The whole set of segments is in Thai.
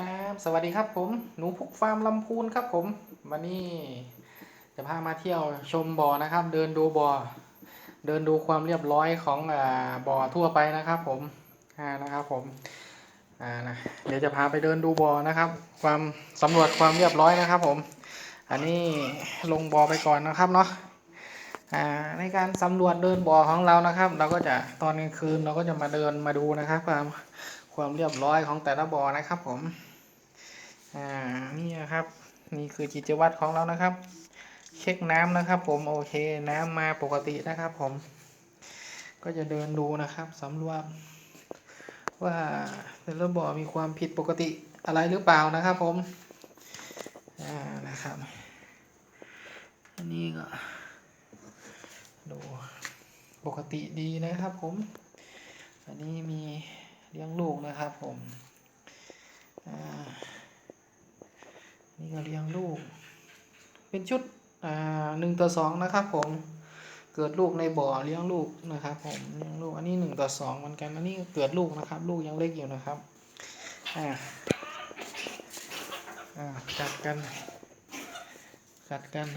ครับ สวัสดีครับผมหนูพุกฟาร์มลำพูนครับผมวันนี้จะพามาเที่ยวชมบ่อนะครับ เดินดูบ่อ เดินดูความเรียบร้อยของอบ่อทั่วไปนะครับ ผมอ่านะครับผมอ่านะเดี๋ยวจะพาไปเดินดูบ่อนะครับ ความสำรวจความเรียบร้อยนะครับ ผม อันนี้ลงบ่อไปก่อนนะครับเนาะอ่าในการสำรวจเดินบ่อของเรานะครับ เราก็จะตอนกลางคืนเราก็จะมาเดินมาดูนะครับความ ความเรียบร้อยของแต่ละบ่อนะครับผม อ่า นี่นะครับ นี่คือกิจวัตรของเรานะครับ เช็คน้ำนะครับ ผม โอเค น้ำมาปกตินะครับ ผม ก็จะเดินดูนะครับสำรวจว่าแต่ละบ่อมีความผิดปกติอะไรหรือเปล่านะครับ ผม อ่า นะครับ อันนี้ก็ดูปกติดีนะครับผม อันนี้มี เลี้ยงลูกนะครับผมอ่านี่ก็เลี้ยงลูก เป็นชุดอ่าหนึ่งต่อสองนะครับผมเกิดลูกในบ่อเลี้ยงลูกนะครับผมเลี้ยงลูกอันนี้หนึ่งต่อสองเหมือนกันอันนี้เกิดลูกนะครับ ลูกยังเล็กอยู่นะครับอ่าอ่ากัดกันกัดกัน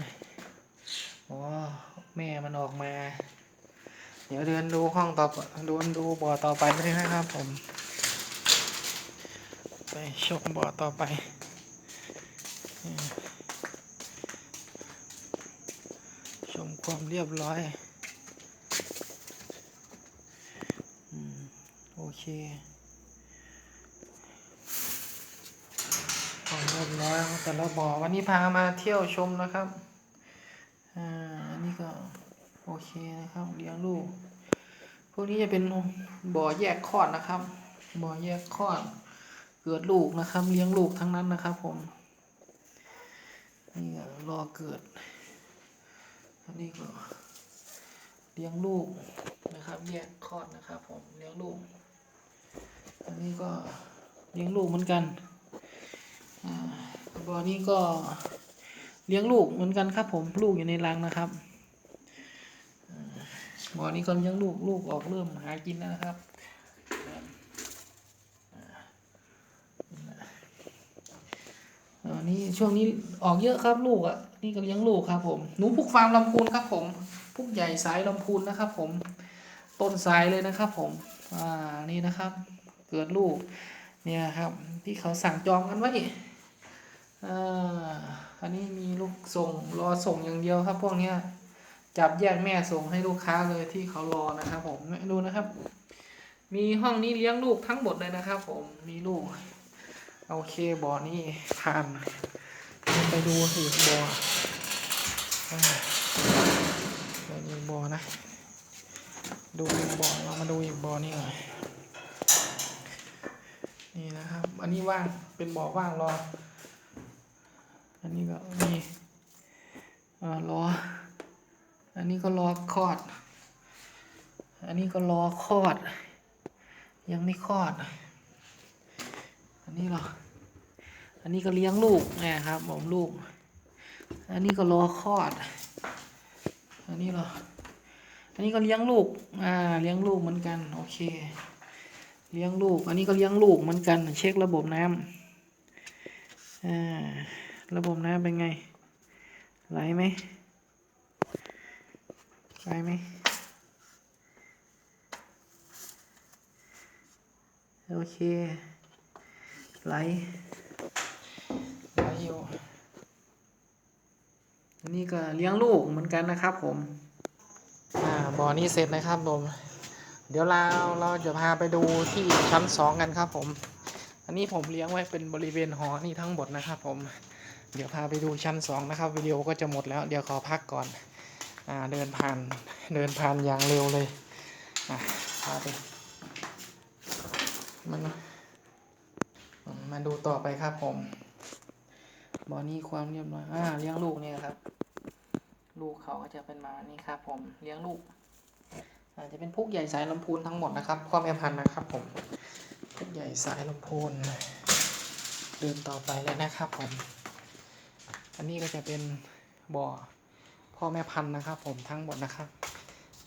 โอ๋อแม่มันออกมา เดี๋ยวเดินดูห้องต่อไปดูดูบ่อต่อไปเลยนะครับผม ไปชมบ่อต่อไปชมความเรียบร้อยโอเคความเรียบร้อยแต่ละบ่อวันนี้พามาเที่ยวชมนะครับ เคนะครับเลี้ยงลูก พวกนี้จะเป็นบ่อแยกคลอดนะครับ บ่อแยกคลอด เกิดลูกนะครับ เลี้ยงลูกทั้งนั้นนะครับ ผมนี่รอเกิดอันนี้ก็เลี้ยงลูกนะครับ แยกคลอดนะครับ ผมเลี้ยงลูก อันนี้ก็เลี้ยงลูกเหมือนกันอ่าบ่อนี้ก็เลี้ยงลูกเหมือนกันครับ ผมลูกอยู่ในรังนะครับ บ่อนี้ก็เลี้ยงลูกลูกออกเริ่มหากินแล้วนะครับอ่านี่ช่วงนี้ออกเยอะครับลูกอะนี่ก็เลี้ยงลูกครับผมหนูพุกฟาร์มลำพูนครับผมพุกใหญ่สายลำพูนนะครับผมต้นสายเลยนะครับผมอ่านี่นะครับ เกิดลูกเนี่ยครับที่เขาสั่งจองกันไว้อ่าอันนี้มีลูกส่งรอส่งอย่างเดียวครับพวกเนี้ย จับแยกแม่ส่งให้ลูกค้าเลยที่เขารอนะครับ ผมดูนะครับ มีห้องนี้เลี้ยงลูกทั้งหมดเลยนะครับ ผมมีลูก โอเคบ่อนี้ผ่านไปดูอีกบ่ออ่าไปดูอีกบ่อนะ ดูบ่อเรามาดูอีกบ่อนี่หน่อยนี่นะครับ อันนี้ว่างเป็นบ่อว่างรอ อันนี้ก็มีอ่อรอ อันนี้ก็รอคลอด อันนี้ก็รอคลอด ยังไม่คลอด อันนี้หรอ อันนี้ก็เลี้ยงลูกนะครับผมลูก อันนี้ก็รอคลอด อันนี้หรอ อันนี้ก็เลี้ยงลูก อ่า เลี้ยงลูกเหมือนกัน โอเค เลี้ยงลูก อันนี้ก็เลี้ยงลูกเหมือนกัน เช็คระบบน้ำอ่า ระบบน้ำเป็นไง ไหลไหม ไหลไหมโอเคไหลไหลอยู่นนี้ก็เลี้ยงลูกเหมือนกันนะครับผม อ่าบ่อนี้เสร็จนะครับผม เดี๋ยวเราเราจะพาไปดูที่ชั้นสองกันครับผม อันนี้ผมเลี้ยงไว้เป็นบริเวณหอนี่ทั้งหมดนะครับผม เดี๋ยวพาไปดูชั้นสองนะครับวิดีโอก็จะหมดแล้ว เดี๋ยวขอพักก่อน อ่าเดินผ่านเดินผ่านอย่างเร็วเลยอะพาไปมันมาดูต่อไปครับผมบ่อนี้ความเรียบร้อยอ่าเลี้ยงลูกเนี่ยครับ ลูกเขาก็จะเป็นมานี่ครับผมเลี้ยงลูกอาจจะเป็นพวกใหญ่สายลำพูนทั้งหมดนะครับพ่อแม่พันธุ์นะครับผมพวกใหญ่สายลำพูนเดินต่อไปเลยนะครับผม อันนี้ก็จะเป็นบ่อ พ่อแม่พันธุ์นะครับ ผมทั้งหมดนะครับ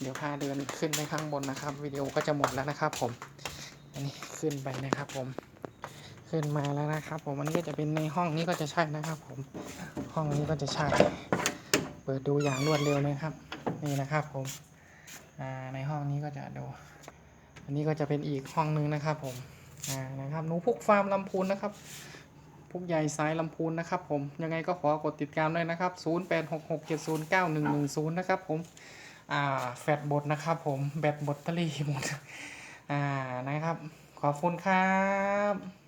เดี๋ยวพาเดินขึ้นไปข้างบนนะครับวิดีโอก็จะหมดแล้วนะครับ ผม อันนี้ขึ้นไปนะครับ ผม ขึ้นมาแล้วนะครับ ผมอันนี้ก็จะเป็นในห้องนี้ก็จะใช่นะครับ ผมห้องนี้ก็จะใช่เปิดดูอย่างรวดเร็วเลยครับ นี่นะครับ ผมในห้องนี้ก็จะดูอันนี้ก็จะเป็นอีกห้องหนึงนะครับ ผมนะครับหนูพุกฟาร์มลำพูนนะครับ พุกใหญ่สายลำพูนนะครับผมยังไงก็ขอกดติดตามด้วยนะครับ 0866709110 นะครับผมอ่าแฟดบดนะครับผมแบตบตเตอรี่หมดอ่านะครับ ขอบคุณครับ